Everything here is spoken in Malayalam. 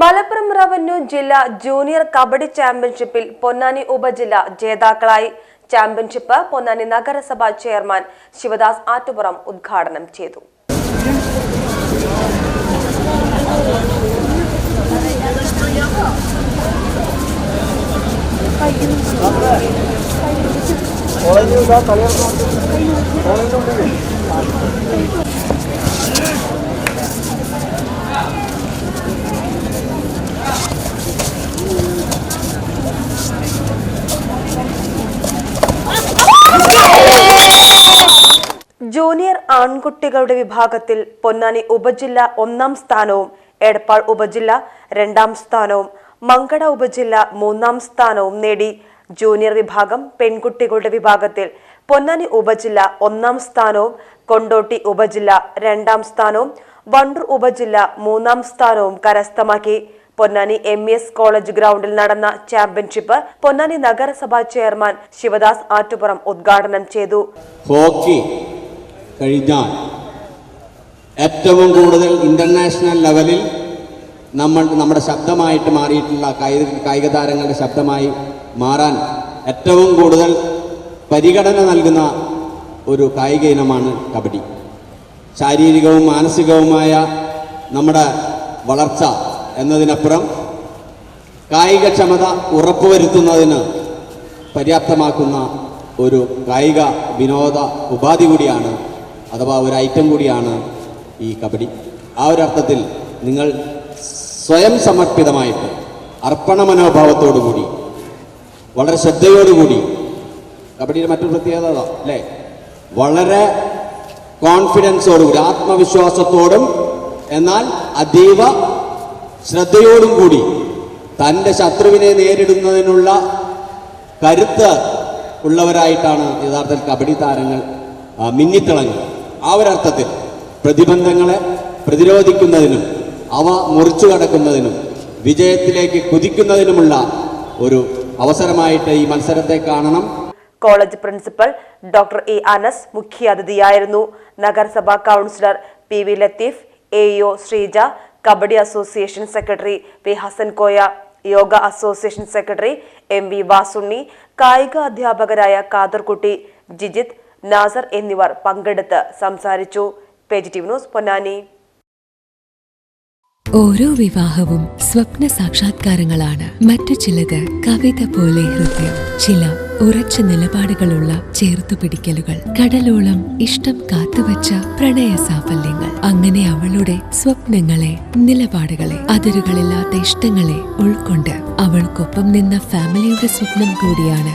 മലപ്പുറം റവന്യൂ ജില്ലാ ജൂനിയർ കബഡി ചാമ്പ്യൻഷിപ്പിൽ പൊന്നാനി ഉപജില്ല ജേതാക്കളായി. ചാമ്പ്യൻഷിപ്പ് പൊന്നാനി നഗരസഭ ചെയർമാൻ ശിവദാസ് ആറ്റുപുറം ഉദ്ഘാടനം ചെയ്തു. ആൺകുട്ടികളുടെ വിഭാഗത്തിൽ പൊന്നാനി ഉപജില്ല ഒന്നാം സ്ഥാനവും എടപ്പാൾ ഉപജില്ല രണ്ടാം സ്ഥാനവും മങ്കട ഉപജില്ല മൂന്നാം സ്ഥാനവും നേടി. ജൂനിയർ വിഭാഗം പെൺകുട്ടികളുടെ വിഭാഗത്തിൽ പൊന്നാനി ഉപജില്ല ഒന്നാം സ്ഥാനവും കൊണ്ടോട്ടി ഉപജില്ല രണ്ടാം സ്ഥാനവും വണ്ടൂർ ഉപജില്ല മൂന്നാം സ്ഥാനവും കരസ്ഥമാക്കി. പൊന്നാനി എം എസ് കോളേജ് ഗ്രൗണ്ടിൽ നടന്ന ചാമ്പ്യൻഷിപ്പ് പൊന്നാനി നഗരസഭാ ചെയർമാൻ ശിവദാസ് ആറ്റുപുറം ഉദ്ഘാടനം ചെയ്തു. ഹോക്കി കഴിഞ്ഞാൽ ഏറ്റവും കൂടുതൽ ഇന്റർനാഷണൽ ലെവലിൽ നമ്മൾ നമ്മുടെ ശബ്ദമായിട്ട് മാറിയിട്ടുള്ള കായിക കായിക താരങ്ങളുടെ ശബ്ദമായി മാറാൻ ഏറ്റവും കൂടുതൽ പരിഗണന നൽകുന്ന ഒരു കായിക ഇനമാണ് കബഡി. ശാരീരികവും മാനസികവുമായ നമ്മുടെ വളർച്ച എന്നതിനപ്പുറം കായികക്ഷമത ഉറപ്പുവരുത്തുന്നതിന് പര്യാപ്തമാക്കുന്ന ഒരു കായിക വിനോദ ഉപാധി കൂടിയാണ് അഥവാ ഒരു ഐറ്റം കൂടിയാണ് ഈ കബഡി. ആ ഒരു അർത്ഥത്തിൽ നിങ്ങൾ സ്വയം സമർപ്പിതമായിട്ട് അർപ്പണ മനോഭാവത്തോടു കൂടി വളരെ ശ്രദ്ധയോടുകൂടി കബഡിയുടെ മറ്റൊരു പ്രത്യേകത അല്ലേ? വളരെ കോൺഫിഡൻസോടുകൂടി ആത്മവിശ്വാസത്തോടും എന്നാൽ അതീവ ശ്രദ്ധയോടും കൂടി തന്റെ ശത്രുവിനെ നേരിടുന്നതിനുള്ള കരുത്ത് ഉള്ളവരായിട്ടാണ് യഥാർത്ഥത്തിൽ കബഡി താരങ്ങൾ മിന്നിത്തിളങ്ങുന്നത്. ആ ഒരർത്ഥത്തിൽ പ്രതിബന്ധങ്ങളെ പ്രതിരോധിക്കുന്നതിനും അവ മുറിച്ചു കടക്കുന്നതിനും വിജയത്തിലേക്ക് കുതിക്കുന്നതിനുമുള്ള ഒരു അവസരമായിട്ട് ഈ മത്സരത്തെ കാണണം. College principal doctor A Anas മുഖ്യാതിഥിയായിരുന്നു. നഗരസഭാ councillor P V Latheef A E O Sreeja kabaddi association secretary P Hasan Koya yoga association secretary M V Vasunni കായിക അധ്യാപകരായ കാദർകുട്ടി ജിജിത്ത് നാസർ എന്നിവർ പങ്കെടുത്ത് സംസാരിച്ചു. ന്യൂസ് പൊന്നാനി. ഓരോ വിവാഹവും സ്വപ്ന സാക്ഷാത്കാരങ്ങളാണ്. മറ്റു ചിലത് കവിത പോലെ ഹൃദയം ചില ഉറച്ച നിലപാടുകളുള്ള ചേർത്തുപിടിക്കലുകൾ കടലോളം ഇഷ്ടം കാത്തുവച്ച പ്രണയ സാഫല്യങ്ങൾ. അങ്ങനെ അവളുടെ സ്വപ്നങ്ങളെ നിലപാടുകളെ അതിരുകളില്ലാത്ത ഇഷ്ടങ്ങളെ ഉൾക്കൊണ്ട് അവൾക്കൊപ്പം നിന്ന ഫാമിലിയുടെ സ്വപ്നം കൂടിയാണ്